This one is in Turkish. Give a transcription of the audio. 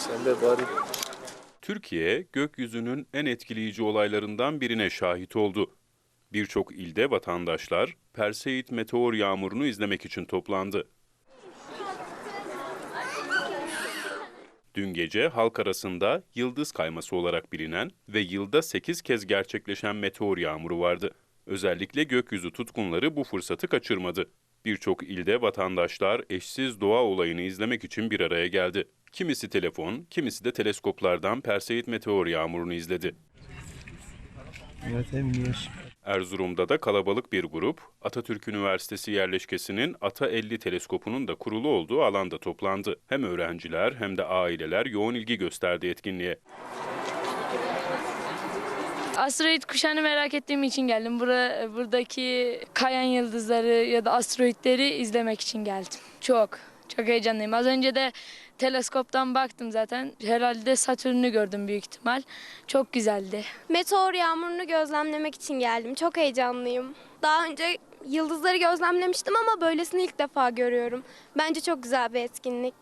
Sen de bari Türkiye, gökyüzünün en etkileyici olaylarından birine şahit oldu. Birçok ilde vatandaşlar Perseid meteor yağmurunu izlemek için toplandı. Dün gece halk arasında yıldız kayması olarak bilinen ve yılda 8 kez gerçekleşen meteor yağmuru vardı. Özellikle gökyüzü tutkunları bu fırsatı kaçırmadı. Birçok ilde vatandaşlar eşsiz doğa olayını izlemek için bir araya geldi. Kimisi telefon, kimisi de teleskoplardan Perseid meteor yağmurunu izledi. Erzurum'da da kalabalık bir grup, Atatürk Üniversitesi yerleşkesinin Ata 50 teleskopunun da kurulu olduğu alanda toplandı. Hem öğrenciler hem de aileler yoğun ilgi gösterdi etkinliğe. Asteroid kuşağını merak ettiğim için geldim. Bura, buradaki kayan yıldızları ya da asteroidleri izlemek için geldim. Çok, çok heyecanlıyım. Az önce de teleskoptan baktım zaten. Herhalde Satürn'ü gördüm büyük ihtimal. Çok güzeldi. Meteor yağmurunu gözlemlemek için geldim. Çok heyecanlıyım. Daha önce yıldızları gözlemlemiştim ama böylesini ilk defa görüyorum. Bence çok güzel bir etkinlik.